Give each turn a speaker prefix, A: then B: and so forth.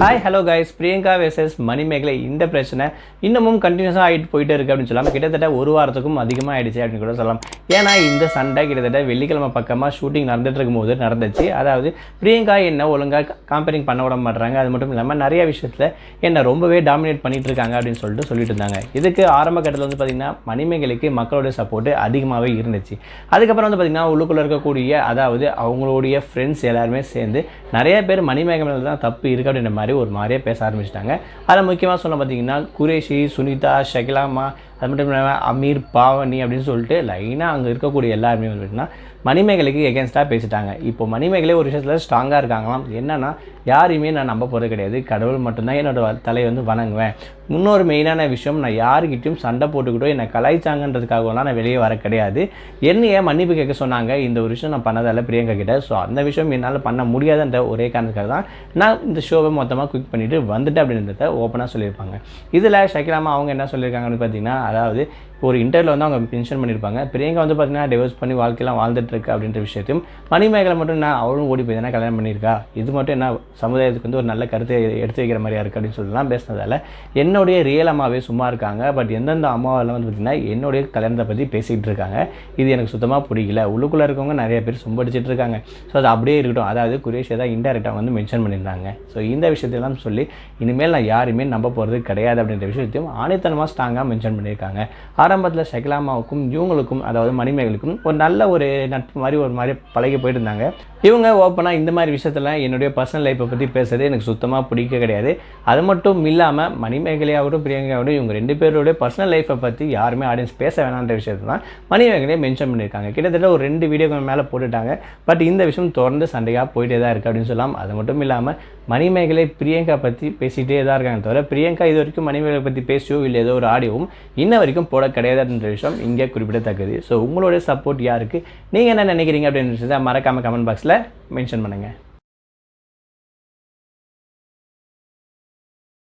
A: Hi hello guys Priyanka versus Manimegalai. இந்த பிரச்சனை இன்னமும் கண்டினியூஸாக ஆகிட்டு போயிட்டே இருக்கு அப்படின்னு சொல்லலாம் கிட்டத்தட்ட ஒரு வாரத்துக்கும் அதிகமாக ஆகிடுச்சு அப்படின்னு கூட சொல்லலாம். ஏன்னா இந்த சண்டை கிட்டத்தட்ட வெள்ளிக்கிழமை பக்கமாக ஷூட்டிங் நடந்துட்டு இருக்கும்போது நடந்துச்சு. அதாவது பிரியங்கா என்ன ஒழுங்காக காம்பேரிங் பண்ண விட மாட்டுறாங்க அது மட்டும் இல்லாமல் நிறைய விஷயத்தில் என்ன ரொம்பவே டாமினேட் பண்ணிட்டு இருக்காங்க அப்படின்னு சொல்லிட்டு சொல்லிட்டு இருந்தாங்க. இதுக்கு ஆரம்ப கட்டத்தில் வந்து பார்த்திங்கன்னா மணிமேகலைக்கு மக்களோட சப்போர்ட் அதிகமாகவே இருந்துச்சு. அதுக்கப்புறம் வந்து பார்த்திங்கன்னா உள்ளுக்குள்ளே இருக்கக்கூடிய அதாவது அவங்களுடைய ஃப்ரெண்ட்ஸ் எல்லாருமே சேர்ந்து நிறைய பேர் மணிமேகலை தான் தப்பு இருக்குது அப்படின்ற மாதிரி ஒரு மாதிரியே பேச ஆரம்பிச்சிட்டாங்க. அதில் முக்கியமாக சொல்ல பார்த்தீங்கன்னா குரேஷி சுனிதா ஷகிலாமா அது மட்டும் இல்லாமல் அமீர் பாவனி அப்படின்னு சொல்லிட்டு லைனாக அங்கே இருக்கக்கூடிய எல்லாருமே வந்துட்டுனா மணிமேகலைக்கு எகேன்ஸ்டாக பேசிட்டாங்க. இப்போ மணிமேகலை ஒரு விஷயத்தில் ஸ்ட்ராங்காக இருக்காங்களாம். என்னென்னா யாரையுமே நான் நம்ப போகிறது கிடையாது. கடவுள் மட்டும்தான் என்னோடய தலையை வந்து வணங்குவேன். இன்னொரு மெயினான விஷயம் நான் யாருக்கிட்டையும் சண்டை போட்டுக்கிட்டோ என்னை கலாய்ச்சாங்கன்றதுக்காகலாம் நான் வெளியே வர கிடையாது. என்னையே மன்னிப்பு கேட்க சொன்னாங்க இந்த ஒரு விஷயம் நான் பண்ணதால பிரியங்கா கிட்ட. ஸோ அந்த விஷயம் என்னால் பண்ண முடியாதுன்ற ஒரே காரணத்துக்காக தான் நான் இந்த ஷோவை மொத்தமாக குவிக் பண்ணிவிட்டு வந்துட்டு அப்படின்றத ஓப்பனாக சொல்லியிருப்பாங்க. இதில் ஷக்கிலாமா அவங்க என்ன சொல்லியிருக்காங்கன்னு பார்த்தீங்கன்னா அதாவது ஒரு இன்டர்வியூல வந்து அவங்க மென்ஷன் பண்ணியிருப்பாங்க. பிரியங்கா வந்து பார்த்தீங்கன்னா டிவோர்ஸ் பண்ணி வாழ்க்கையெல்லாம் வாழ்ந்துட்டுருக்கு அப்படின்ற விஷயத்தையும் மணிமேகலை மட்டும் நான் அவளும் ஓடி போய் தானே கல்யாணம் பண்ணியிருக்கா? இது மட்டும் என்ன சமுதாயத்துக்கு வந்து ஒரு நல்ல கருத்தை எடுத்து வைக்கிற மாதிரியா இருக்குது அப்படின்னு சொல்லலாம் பேசினதால என்னுடைய ரியல் அம்மாவே சும்மா இருக்காங்க. பட் எந்தெந்த அம்மாவெல்லாம் வந்து பார்த்தீங்கன்னா என்னுடைய கல்யாணத்தை பற்றி பேசிகிட்டு இருக்காங்க. இது எனக்கு சுத்தமாக பிடிக்கல உள்ளுக்குள்ளே இருக்கவங்க நிறைய பேர் சும்படிச்சிட்டு இருக்காங்க. ஸோ அது அப்படியே இருக்கட்டும். அதாவது குரேஷ் தான் இன்டெரக்டாக வந்து மென்ஷன் பண்ணியிருந்தாங்க. ஸோ இந்த விஷயத்தெல்லாம் சொல்லி இனிமேல் நான் யாருமே நம்ப போகிறது கிடையாது அப்படின்ற விஷயத்தையும் ஆணித்தனமாக ஸ்ட்ராங்காக மென்ஷன் பண்ணியிருக்காங்க. ஆரம்பத்தில் ஷகிலாமாவுக்கும் இவங்களுக்கும் அதாவது மணிமேகலுக்கும் ஒரு நல்ல ஒரு நட்பு மாதிரி ஒரு மாதிரி பழகி போயிட்டு இருந்தாங்க. இவங்க ஓப்பனாக இந்த மாதிரி விஷயத்தில் என்னுடைய பர்சனல் லைஃப்பை பற்றி பேசுறது எனக்கு சுத்தமாக பிடிக்க கிடையாது. அது மட்டும் இல்லாமல் மணிமேகலையாகட்டும் பிரியங்காவோடும் இவங்க ரெண்டு பேருடைய பர்சனல் லைஃப்பை பற்றி யாருமே ஆடியன்ஸ் பேச வேணான்ற விஷயத்தை தான் மணிமேகலையை மென்ஷன் பண்ணியிருக்காங்க. கிட்டத்தட்ட ஒரு ரெண்டு வீடியோக்கு மேலே போட்டுட்டாங்க. பட் இந்த விஷயம் தொடர்ந்து சண்டையாக போயிட்டே தான் இருக்குது அப்படின்னு சொல்லலாம். அது மட்டும் இல்லாமல் மணிமேகலை பிரியங்கா பற்றி பேசிகிட்டே தான் இருக்காங்க தவிர பிரியங்கா இது வரைக்கும் மணிமேகலை பற்றி பேசியோ இல்லை ஏதோ ஒரு ஆடியோவும் இன்ன வரைக்கும் போட கிடையாதுன்ற விஷயம் இங்கே குறிப்பிடத்தக்கது. ஸோ உங்களுடைய சப்போர்ட் யாருக்கு? நீங்கள் என்ன நினைக்கிறீங்க அப்படின்னு விஷயத்தை மறக்காமல் கமெண்ட் பாக்ஸில் மென்ஷன் பண்ணுங்கள்